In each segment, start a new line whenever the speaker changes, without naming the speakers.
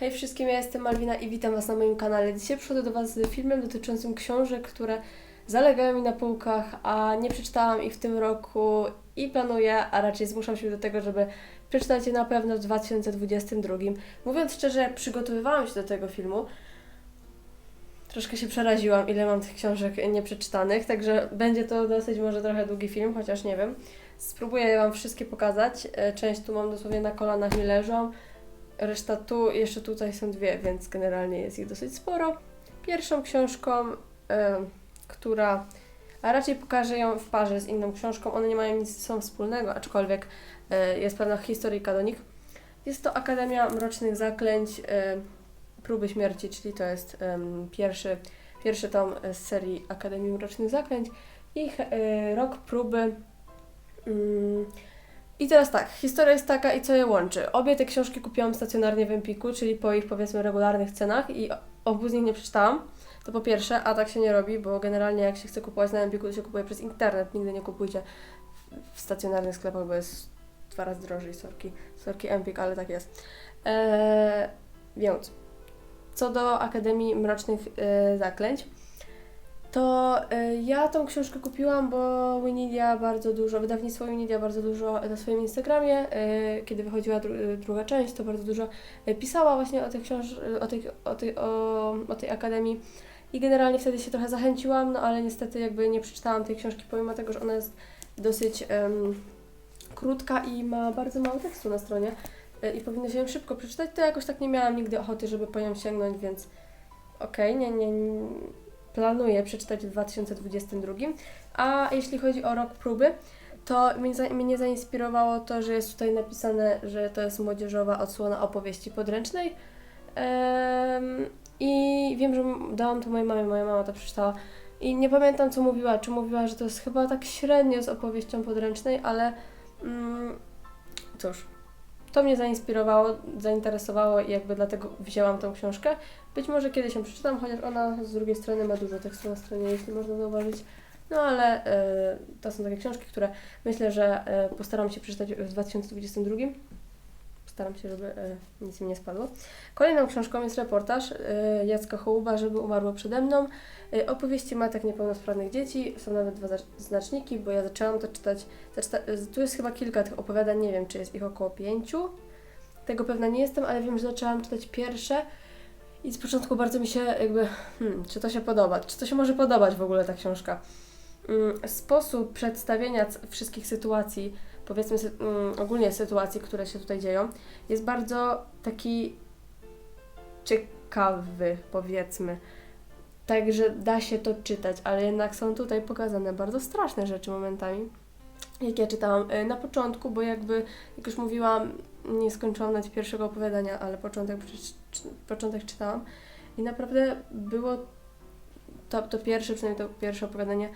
Hej wszystkim, ja jestem Malwina i witam Was na moim kanale. Dzisiaj przychodzę do Was z filmem dotyczącym książek, które zalegają mi na półkach, a nie przeczytałam ich w tym roku i planuję, a raczej zmuszam się do tego, żeby przeczytać je na pewno w 2022. Mówiąc szczerze, przygotowywałam się do tego filmu. Troszkę się przeraziłam, ile mam tych książek nieprzeczytanych, także będzie to dosyć może trochę długi film, chociaż nie wiem. Spróbuję Wam wszystkie pokazać. E, Część tu mam dosłownie na kolanach mi leżą. Reszta tu, jeszcze tutaj są dwie, więc generalnie jest ich dosyć sporo. Pierwszą książką, e, która, a raczej pokażę ją w parze z inną książką, one nie mają nic ze sobą wspólnego, aczkolwiek e, jest pewna historyjka do nich. Jest to Akademia Mrocznych Zaklęć, e, Próby Śmierci, czyli to jest pierwszy, pierwszy tom z serii Akademii Mrocznych Zaklęć i rok próby. Mm, i teraz tak, historia jest taka i co je łączy. Obie te książki kupiłam stacjonarnie w Empiku, czyli po ich powiedzmy regularnych cenach i obu z nich nie przeczytałam. To po pierwsze, a tak się nie robi, bo generalnie jak się chce kupować na Empiku, to się kupuje przez internet. Nigdy nie kupujcie w- stacjonarnych sklepach, bo jest dwa razy drożej, sorki, sorki Empik, ale tak jest. Eee, więc, co do Akademii Mrocznych e, Zaklęć, to y, ja tą książkę kupiłam, bo Winidia bardzo dużo, wydawnictwo Winidia bardzo dużo na swoim Instagramie, y, kiedy wychodziła dru, y, druga część, to bardzo dużo pisała właśnie o tej książ- o tej, o tej, o, o tej akademii. I generalnie wtedy się trochę zachęciłam, no ale niestety jakby nie przeczytałam tej książki, pomimo tego, że ona jest dosyć krótka i ma bardzo mało tekstu na stronie y, i powinno się ją szybko przeczytać, to jakoś tak nie miałam nigdy ochoty, żeby po nią sięgnąć, więc okej, nie, nie, nie planuję przeczytać w 2022. A jeśli chodzi o rok próby, to mnie, za, mnie zainspirowało to, że jest tutaj napisane, że to jest młodzieżowa odsłona opowieści podręcznej. I wiem, że dałam to mojej mamie, moja mama to przeczytała. I nie pamiętam, co mówiła. Czy mówiła, że to jest chyba tak średnio z opowieścią podręcznej, ale mm, cóż, to mnie zainspirowało, zainteresowało i jakby dlatego wzięłam tą książkę. Być może kiedyś ją przeczytam, chociaż ona z drugiej strony ma dużo tekstu na stronie, jeśli można zauważyć. No ale e, to są takie książki, które myślę, że e, postaram się przeczytać w 2022. Postaram się, żeby e, nic mi nie spadło. Kolejną książką jest reportaż e, Jacka Hołuba, żeby umarło przede mną. E, opowieści matek niepełnosprawnych dzieci. Są nawet dwa znaczniki, bo ja zaczęłam to czytać. Zaczyta, e, tu jest chyba kilka tych opowiadań, nie wiem, czy jest ich około pięciu. Tego pewna nie jestem, ale wiem, że zaczęłam czytać pierwsze. I z początku bardzo mi się jakby, hmm, czy to się podoba, czy to się może podobać w ogóle ta książka. Mm, Sposób przedstawienia wszystkich sytuacji, powiedzmy sy- mm, ogólnie sytuacji, które się tutaj dzieją, jest bardzo taki ciekawy, powiedzmy. Także da się to czytać, ale jednak są tutaj pokazane bardzo straszne rzeczy momentami. Jak ja czytałam y, na początku, bo jakby, jak już mówiłam, nie skończyłam nawet pierwszego opowiadania, ale początek, początek czytałam i naprawdę było to, to pierwsze, przynajmniej to pierwsze opowiadanie,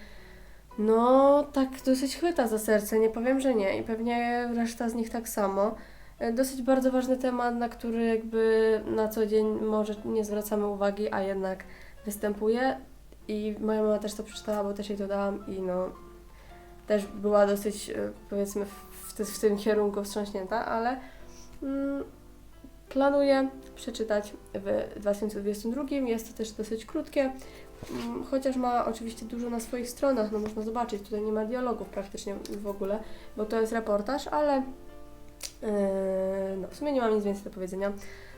no tak dosyć chwyta za serce, nie powiem, że nie i pewnie reszta z nich tak samo. E, Dosyć bardzo ważny temat, na który jakby na co dzień może nie zwracamy uwagi, a jednak występuje i moja mama też to przeczytała, bo też jej to dałam i no też była dosyć e, powiedzmy w, w, tym kierunku wstrząśnięta, ale mm, planuję przeczytać w 2022. Jest to też dosyć krótkie, chociaż ma oczywiście dużo na swoich stronach, no można zobaczyć, tutaj nie ma dialogów praktycznie w ogóle, bo to jest reportaż, ale yy, no, w sumie nie mam nic więcej do powiedzenia.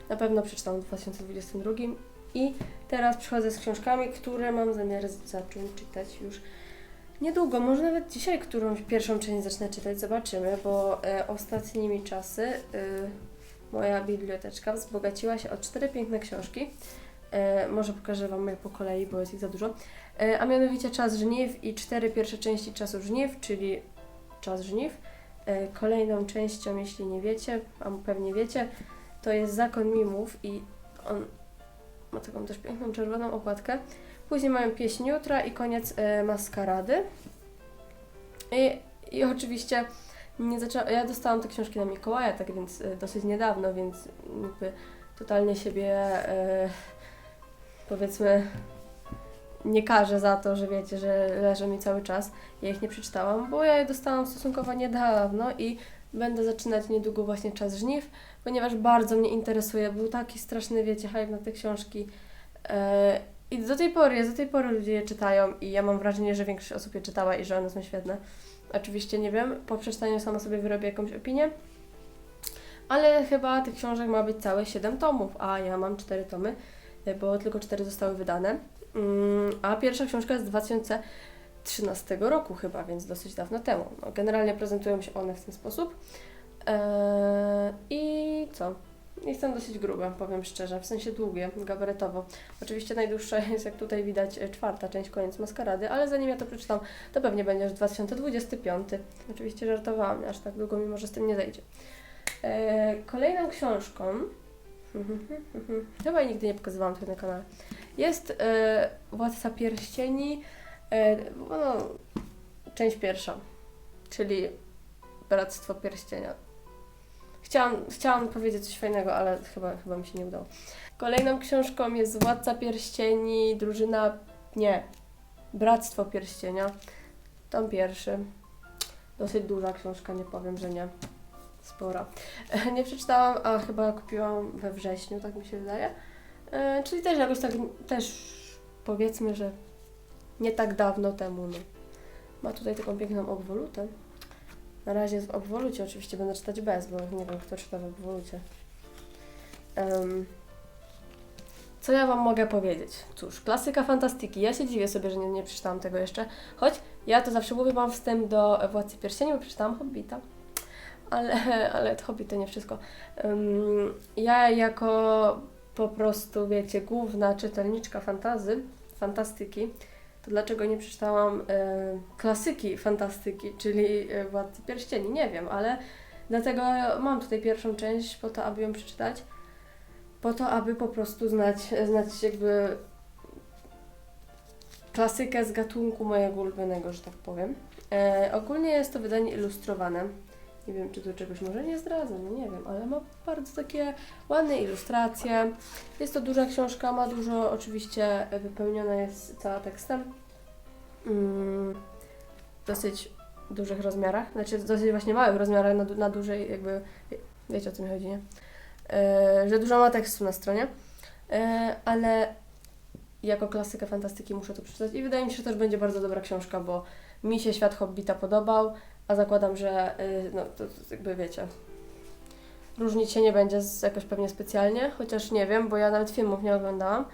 Na pewno przeczytam w 2022 i teraz przychodzę z książkami, które mam zamiar zacząć czytać już niedługo. Może nawet dzisiaj którąś pierwszą część zacznę czytać, zobaczymy, bo e, ostatnimi czasy e, moja biblioteczka wzbogaciła się o cztery piękne książki. E, może pokażę Wam je po kolei, bo jest ich za dużo. E, a mianowicie Czas Żniw i cztery pierwsze części Czasu Żniw, czyli Czas Żniw. E, kolejną częścią, jeśli nie wiecie, a pewnie wiecie, to jest Zakon Mimów i on ma taką też piękną czerwoną okładkę. Później mamy Pieśń Jutra i koniec e, Maskarady. I, I oczywiście nie zaczęłam, ja dostałam te książki na Mikołaja, tak więc e, dosyć niedawno, więc jakby totalnie siebie e, powiedzmy nie karzę za to, że wiecie, że leżą mi cały czas. Ja ich nie przeczytałam, bo ja je dostałam stosunkowo niedawno i będę zaczynać niedługo właśnie czas żniw. ponieważ bardzo mnie interesuje. Był taki straszny, wiecie, hype na te książki. E, I do tej pory, do tej pory ludzie je czytają i ja mam wrażenie, że większość osób je czytała i że one są świetne. Oczywiście nie wiem, po przeczytaniu sama sobie wyrobię jakąś opinię. Ale chyba tych książek ma być całe 7 tomów, a ja mam 4 tomy, bo tylko 4 zostały wydane. Mm, A pierwsza książka jest z 2013 roku chyba, więc dosyć dawno temu. No, generalnie prezentują się one w ten sposób. Eee, I co? Są dosyć grube, powiem szczerze, w sensie długie, gabaretowo. Oczywiście najdłuższa jest, jak tutaj widać, e, czwarta część, koniec maskarady, ale zanim ja to przeczytam, to pewnie będzie już 2025. Oczywiście żartowałam, aż tak długo, mimo że z tym nie zejdzie. E, kolejną książką, chyba jej nigdy nie pokazywałam tutaj na kanale, jest e, Władca Pierścieni, e, no, część pierwsza, czyli Bractwo Pierścienia. Chciałam, chciałam powiedzieć coś fajnego, ale chyba, chyba mi się nie udało. Kolejną książką jest Władca Pierścieni, drużyna, nie, Bractwo Pierścienia, tom pierwszy. Dosyć duża książka, nie powiem, że nie. Spora. Nie przeczytałam, a chyba kupiłam we wrześniu, tak mi się wydaje. E, czyli też jakoś tak, też powiedzmy, że nie tak dawno temu. No. Ma tutaj taką piękną obwolutę. Na razie jest w obwolucie, oczywiście będę czytać bez, bo nie wiem, kto czyta w obwolucie. Em, co ja Wam mogę powiedzieć? Cóż, klasyka fantastyki. Ja się dziwię sobie, że nie, nie przeczytałam tego jeszcze. Choć ja to zawsze mówię, mam wstęp do Władcy Pierścieni, bo przeczytałam Hobbita. Ale, ale to Hobbit to nie wszystko. Ja jako po prostu, wiecie, główna czytelniczka fantazy, fantastyki, to dlaczego nie przeczytałam e, klasyki fantastyki, czyli e, Władcy Pierścieni? Nie wiem, ale dlatego mam tutaj pierwszą część po to, aby ją przeczytać, po to, aby po prostu znać, znać jakby klasykę z gatunku mojego ulubionego, że tak powiem. E, ogólnie jest to wydanie ilustrowane. Nie wiem, czy tu czegoś może nie zdradzę, no nie wiem, ale ma bardzo takie ładne ilustracje. Jest to duża książka, ma dużo, oczywiście wypełniona jest cała tekstem. Mm, dosyć dużych rozmiarach, znaczy dosyć właśnie małych rozmiarach, na, na dużej jakby, wie- wiecie o co mi chodzi, nie? E, że dużo ma tekstu na stronie, e, ale jako klasykę fantastyki muszę to przeczytać i wydaje mi się, że też będzie bardzo dobra książka, bo mi się Świat Hobbita podobał, a zakładam, że y, no, to, to jakby wiecie, różnić się nie będzie z, jakoś pewnie specjalnie, chociaż nie wiem, bo ja nawet filmów nie oglądałam,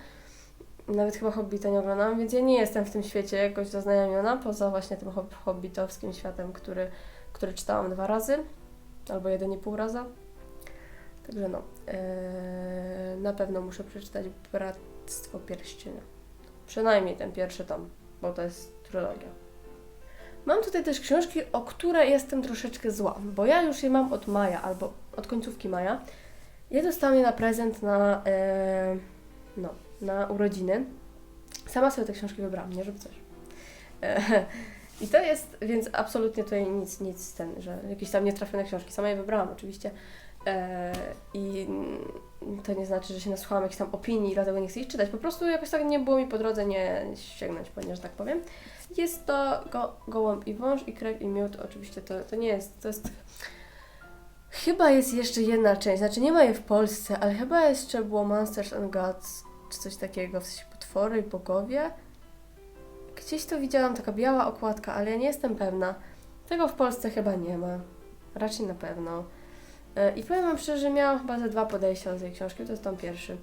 nawet chyba Hobbita nie oglądałam, więc ja nie jestem w tym świecie jakoś zaznajomiona, poza właśnie tym hob- hobbitowskim światem, który, który czytałam dwa razy, albo jeden i pół raza. Także no, yy, na pewno muszę przeczytać Bractwo Pierścienia. Przynajmniej ten pierwszy tom, bo to jest trylogia. Mam tutaj też książki, o które jestem troszeczkę zła, bo ja już je mam od maja albo od końcówki maja. Ja dostałam je na prezent na, e, no, na urodziny. Sama sobie te książki wybrałam, nie żeby coś. E, I to jest, więc absolutnie tutaj nic, nic ten, że jakieś tam nietrafione książki. Sama je wybrałam oczywiście. E, I to nie znaczy, że się nasłuchałam jakichś tam opinii dlatego nie chcę ich czytać. Po prostu jakoś tak nie było mi po drodze nie sięgnąć, ponieważ tak powiem. Jest to go, Gołąb i Wąż i Krew i Miód. Oczywiście to, to nie jest, to jest... Chyba jest jeszcze jedna część, znaczy nie ma jej w Polsce, ale chyba jeszcze było Monsters and Gods, czy coś takiego, w sensie potwory i bogowie. Gdzieś to widziałam, taka biała okładka, ale ja nie jestem pewna. Tego w Polsce chyba nie ma. Raczej na pewno. E, I powiem Wam szczerze, że miałam chyba ze dwa podejścia do tej książki, to jest tam pierwszy.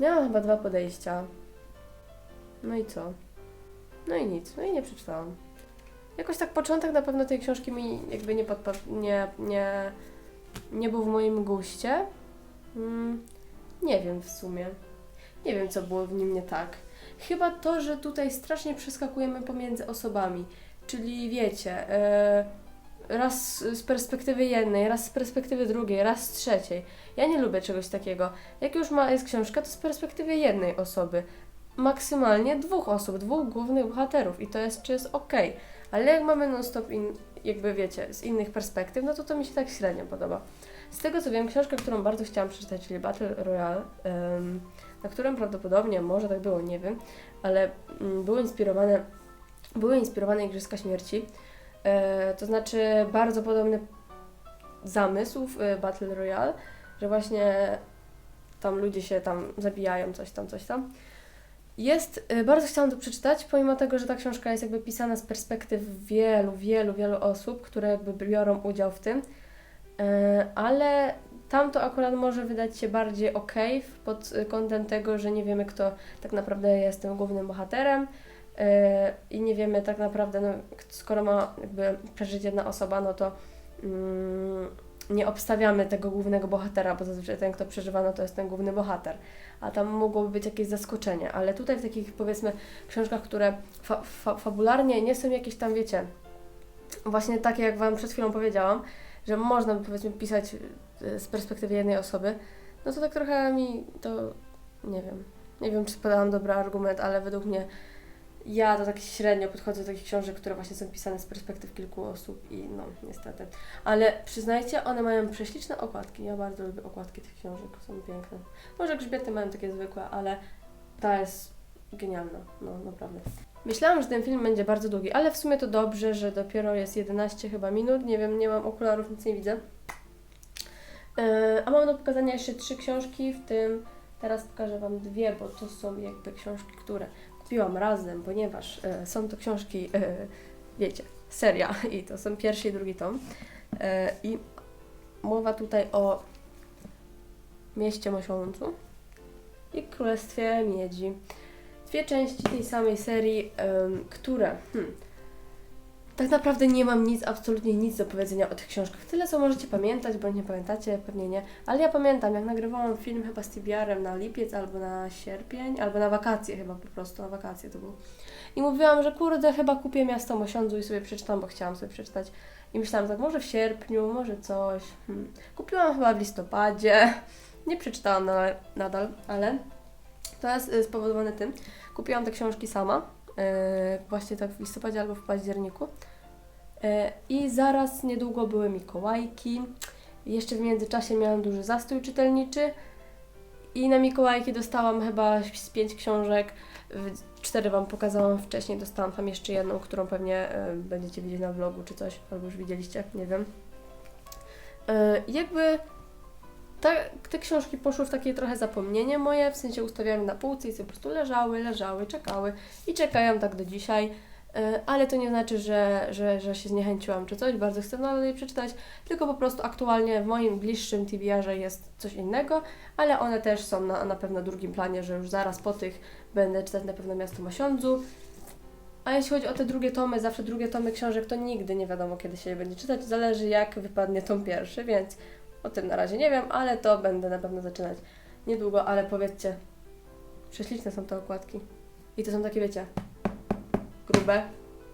Miałam chyba dwa podejścia. No i co? No i nic, no i nie przeczytałam. Jakoś tak początek na pewno tej książki mi jakby nie podpadł, nie, nie, nie był w moim guście. Mm, nie wiem w sumie. Nie wiem, co było w nim nie tak. Chyba to, że tutaj strasznie przeskakujemy pomiędzy osobami. Czyli wiecie, e, raz z perspektywy jednej, raz z perspektywy drugiej, raz z trzeciej. Ja nie lubię czegoś takiego. Jak już ma, jest książka, to z perspektywy jednej osoby. Maksymalnie dwóch osób, dwóch głównych bohaterów i to jest, czy jest ok. Ale jak mamy non-stop, in, jakby wiecie, z innych perspektyw, no to to mi się tak średnio podoba. Z tego co wiem, książkę, którą bardzo chciałam przeczytać, czyli Battle Royale, em, na którym prawdopodobnie, może tak było, nie wiem, ale mm, były inspirowane, były inspirowane Igrzyska Śmierci. E, to znaczy bardzo podobny zamysł w e, Battle Royale, że właśnie tam ludzie się tam zabijają, coś tam, coś tam. Jest, y, bardzo chciałam to przeczytać, pomimo tego, że ta książka jest jakby pisana z perspektyw wielu, wielu, wielu osób, które jakby biorą udział w tym, ale tam to akurat może wydać się bardziej ok pod kątem tego, że nie wiemy, kto tak naprawdę jest tym głównym bohaterem i nie wiemy tak naprawdę, no, skoro ma jakby przeżyć jedna osoba, no to mm, nie obstawiamy tego głównego bohatera, bo zazwyczaj ten, kto przeżywa, no to jest ten główny bohater. A tam mogłoby być jakieś zaskoczenie, ale tutaj w takich powiedzmy książkach, które fa fa fabularnie nie są jakieś tam, wiecie, właśnie takie jak Wam przed chwilą powiedziałam, że można by powiedzmy pisać y, z perspektywy jednej osoby, no to tak trochę mi to, nie wiem, nie wiem czy podałam dobry argument, ale według mnie ja to tak średnio podchodzę do takich książek, które właśnie są pisane z perspektyw kilku osób i no, niestety. Ale przyznajcie, one mają prześliczne okładki. Ja bardzo lubię okładki tych książek, są piękne. Może grzbiety mają takie zwykłe, ale ta jest genialna, no naprawdę. Myślałam, że ten film będzie bardzo długi, ale w sumie to dobrze, że dopiero jest 11 chyba minut. Nie wiem, nie mam okularów, nic nie widzę. Yy, a mam do pokazania jeszcze trzy książki, w tym teraz pokażę Wam dwie, bo to są jakby książki, które kupiłam razem, ponieważ e, są to książki, e, wiecie, seria i to są pierwszy i drugi tom. E, I mowa tutaj o mieście Mosiądzu i Królestwie Miedzi. Dwie części tej samej serii, które hmm, tak naprawdę nie mam nic, absolutnie nic do powiedzenia o tych książkach. Tyle, co możecie pamiętać, bądź nie pamiętacie, pewnie nie. Ale ja pamiętam, jak nagrywałam film chyba z Tibiarem na lipiec, albo na sierpień, albo na wakacje chyba po prostu, na wakacje to było. I mówiłam, że kurde, chyba kupię Miasto Mosiądzu i sobie przeczytam, bo chciałam sobie przeczytać. I myślałam tak, może w sierpniu, może coś. Hmm. Kupiłam chyba w listopadzie. Nie przeczytałam na, nadal, ale to jest y, spowodowane tym. Kupiłam te książki sama, właśnie tak w listopadzie albo w październiku. Yy, I zaraz niedługo były Mikołajki. Jeszcze w międzyczasie miałam duży zastój czytelniczy. I na Mikołajki dostałam chyba z pięć książek. Cztery Wam pokazałam wcześniej. Dostałam tam jeszcze jedną, którą pewnie yy, będziecie widzieć na vlogu czy coś, albo już widzieliście, nie wiem. Jakby te, te książki poszły w takie trochę zapomnienie moje, w sensie ustawiałam na półce i sobie po prostu leżały, leżały, czekały i czekają tak do dzisiaj. Y, Ale to nie znaczy, że, że, że się zniechęciłam czy coś, bardzo chcę nadal je przeczytać, tylko po prostu aktualnie w moim bliższym TBR-ze jest coś innego, ale one też są na, na pewno drugim planie, że już zaraz po tych będę czytać na pewno Miasto Mosiądzu. A jeśli chodzi o te drugie tomy, zawsze drugie tomy książek, to nigdy nie wiadomo, kiedy się je będzie czytać, zależy jak wypadnie tom pierwszy, więc o tym na razie nie wiem, ale to będę na pewno zaczynać niedługo, ale powiedzcie, prześliczne są te okładki. I to są takie, wiecie, grube.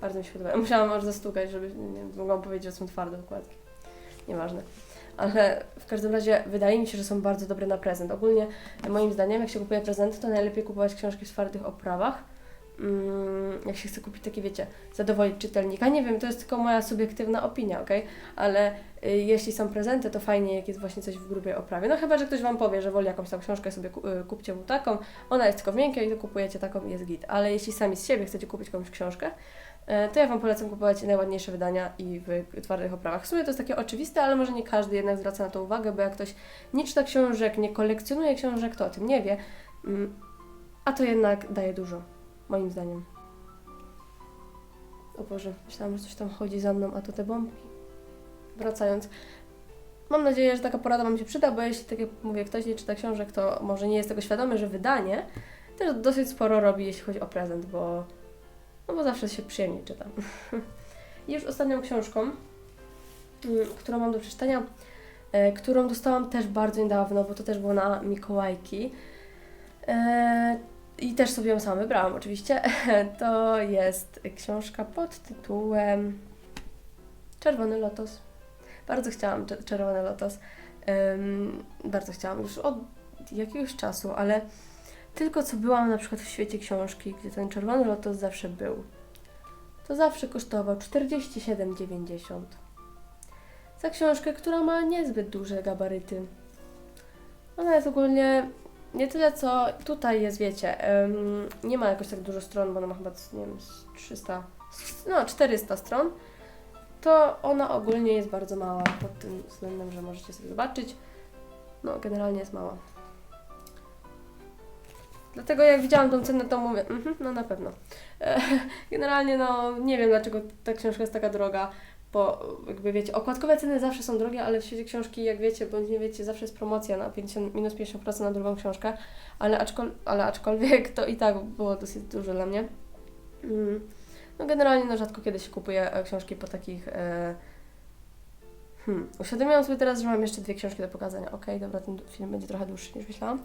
Bardzo mi się podobają. Musiałam aż zastukać, żeby nie mogłam powiedzieć, że są twarde okładki. Nieważne. Ale w każdym razie wydaje mi się, że są bardzo dobre na prezent. Ogólnie moim zdaniem, jak się kupuje prezenty, to najlepiej kupować książki w twardych oprawach. Mm, jak się chce kupić takie, wiecie, zadowolić czytelnika. Nie wiem, to jest tylko moja subiektywna opinia, ok? Ale y, jeśli są prezenty, to fajnie, jak jest właśnie coś w grubej oprawie. No chyba, że ktoś Wam powie, że woli jakąś tam książkę, sobie y, kupcie mu taką, ona jest tylko w miękkiej i to kupujecie taką i jest git. Ale jeśli sami z siebie chcecie kupić jakąś książkę, y, to ja Wam polecam kupować najładniejsze wydania i w twardych oprawach. W sumie to jest takie oczywiste, ale może nie każdy jednak zwraca na to uwagę, bo jak ktoś nie czyta książek, nie kolekcjonuje książek, to o tym nie wie. Mm, A to jednak daje dużo, moim zdaniem. O Boże, myślałam, że coś tam chodzi za mną, a to te bombki. Wracając. Mam nadzieję, że taka porada Wam się przyda, bo jeśli, tak jak mówię, ktoś nie czyta książek, to może nie jest tego świadomy, że wydanie też dosyć sporo robi, jeśli chodzi o prezent, bo, no bo zawsze się przyjemnie czyta. I już ostatnią książką, mm, którą mam do przeczytania, e, którą dostałam też bardzo niedawno, bo to też było na Mikołajki. I też sobie ją sama wybrałam oczywiście. To jest książka pod tytułem Czerwony Lotos. Bardzo chciałam czer- Czerwony Lotos. Ym, bardzo chciałam już od jakiegoś czasu, ale tylko co byłam na przykład w świecie książki, gdzie ten Czerwony Lotos zawsze był, to zawsze kosztował 47,90. Za książkę, która ma niezbyt duże gabaryty. Ona jest ogólnie nie tyle co tutaj jest, wiecie, ym, nie ma jakoś tak dużo stron, bo ona ma chyba, nie wiem, z 300, no 400 stron, to ona ogólnie jest bardzo mała pod tym względem, że możecie sobie zobaczyć. no generalnie jest mała. Dlatego jak widziałam tą cenę, to mówię, mhm, no na pewno. E, Generalnie no nie wiem dlaczego ta książka jest taka droga, bo jakby wiecie, okładkowe ceny zawsze są drogie, ale w świecie książki, jak wiecie, bądź nie wiecie, zawsze jest promocja na 50, minus 50% na drugą książkę, ale, aczkol, ale aczkolwiek to i tak było dosyć dużo dla mnie. Mm. No generalnie no rzadko kiedy się e, książki po takich... E, Hmm. Uświadomiłam sobie teraz, że mam jeszcze dwie książki do pokazania. Okej, dobra, ten film będzie trochę dłuższy niż myślałam.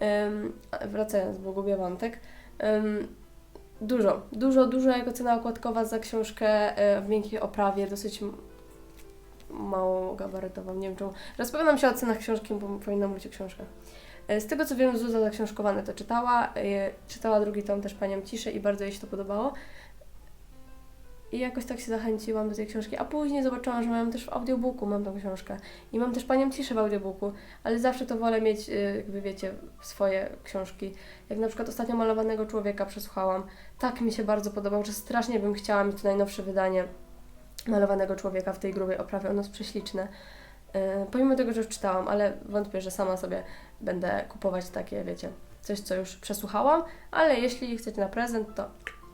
Um, wracając, bo gubię wątek. Um, dużo, dużo, dużo jako cena okładkowa za książkę e, w miękkiej oprawie, dosyć mało gabarytową, nie wiem czemu. Rozpowiadam się o cenach książki, bo powinnam mówić o książkach. E, Z tego co wiem, Zuza zaksiążkowane to czytała. e, Czytała drugi tom też Panią Ciszę i bardzo jej się to podobało. I jakoś tak się zachęciłam do tej książki, a później zobaczyłam, że mam też w audiobooku, mam tą książkę. I mam też Panią Ciszę w audiobooku, ale zawsze to wolę mieć, y, jakby wiecie, swoje książki. Jak na przykład ostatnio Malowanego Człowieka przesłuchałam. Tak mi się bardzo podobał, że strasznie bym chciała mieć to najnowsze wydanie Malowanego Człowieka w tej grubej oprawie. Ono jest prześliczne. Y, Pomimo tego, że już czytałam, ale wątpię, że sama sobie będę kupować takie, wiecie, coś, co już przesłuchałam, ale jeśli chcecie na prezent, to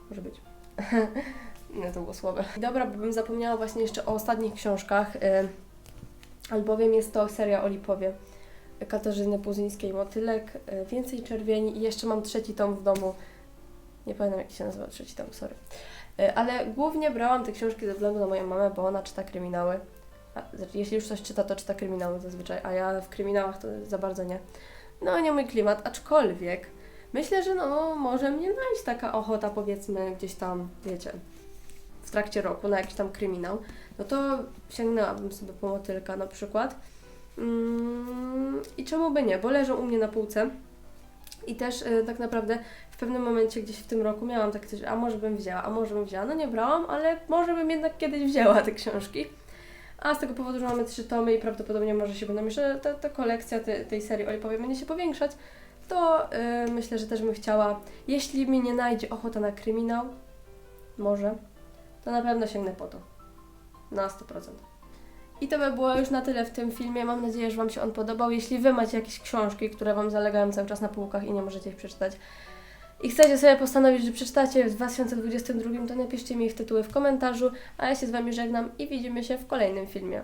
może być. No to było słabe. Dobra, bo bym zapomniała właśnie jeszcze o ostatnich książkach, y, albowiem jest to seria o Lipowie Katarzyny Puzyńskiej Motylek, y, Więcej Czerwieni i jeszcze mam trzeci tom w domu. Nie pamiętam jaki się nazywa trzeci tom, sorry. Y, Ale głównie brałam te książki ze względu na moją mamę, bo ona czyta kryminały. A, znaczy, jeśli już coś czyta, to czyta kryminały zazwyczaj, a ja w kryminałach to za bardzo nie. No nie mój klimat, aczkolwiek myślę, że no może mnie znaleźć taka ochota powiedzmy gdzieś tam, wiecie, trakcie roku na jakiś tam kryminał, no to sięgnęłabym sobie po motylka na przykład. Mm, I czemu by nie, bo leżą u mnie na półce. I też y, tak naprawdę w pewnym momencie gdzieś w tym roku miałam takie coś, a może bym wzięła, a może bym wzięła. No nie brałam, ale może bym jednak kiedyś wzięła te książki. A z tego powodu, że mamy trzy tomy i prawdopodobnie może się będą jeszcze ta, ta kolekcja te, tej serii Olipowej będzie się powiększać, to y, myślę, że też bym chciała, jeśli mi nie najdzie ochota na kryminał, może, to na pewno sięgnę po to. Na 100%. I to by było już na tyle w tym filmie. Mam nadzieję, że Wam się on podobał. Jeśli Wy macie jakieś książki, które Wam zalegają cały czas na półkach i nie możecie ich przeczytać i chcecie sobie postanowić, że przeczytacie w 2022, to napiszcie mi w tytuły w komentarzu, a ja się z Wami żegnam i widzimy się w kolejnym filmie.